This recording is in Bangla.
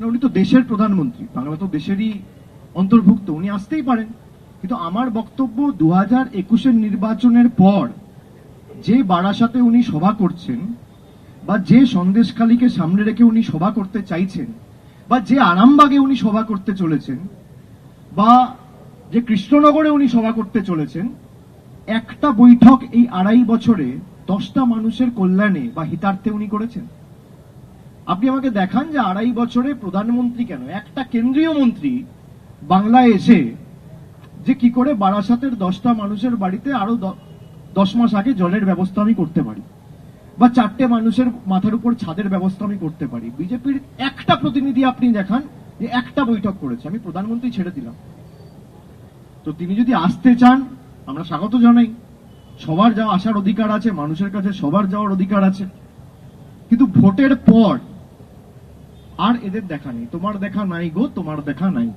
উনি তো দেশের প্রধানমন্ত্রী, বাংলা তো দেশেরই অন্তর্ভুক্ত, উনি আসতেই পারেন। কিন্তু আমার বক্তব্য দু হাজার একুশের নির্বাচনের পর যে বারাসাতে উনি সভা করছেন, বা যে সন্দেশখালীকে সামনে রেখে উনি সভা করতে চাইছেন, বা যে আরামবাগে উনি সভা করতে চলেছেন, বা যে কৃষ্ণনগরে উনি সভা করতে চলেছেন, একটা বৈঠক এই আড়াই বছরে দশটা মানুষের কল্যাণে বা হিতার্থে উনি করেছেন। আপনি আমাকে দেখান যে আড়াই বছরে প্রধানমন্ত্রী কেন? একটা কেন্দ্রীয় মন্ত্রী বাংলায় এসে যে কি করে বারাসাতের দশটা মানুষের বাড়িতে আরও দশ মাস আগে জলের ব্যবস্থা আমি করতে পারি বা চারটে মানুষের মাথার উপর ছাদের ব্যবস্থা আমি করতে পারি। বিজেপির একটা প্রতিনিধি আপনি দেখান যে একটা বৈঠক করেছে। আমি প্রধানমন্ত্রী ছেড়ে দিলাম। তো তিনি যদি আসতে চান, আমরা স্বাগত জানাই। সবার যাওয়া আসার অধিকার আছে, মানুষের কাছে সবার যাওয়ার অধিকার আছে। কিন্তু ভোটের পর আর এদের দেখা নেই। তোমার দেখা নাই গো তোমার দেখা নাই।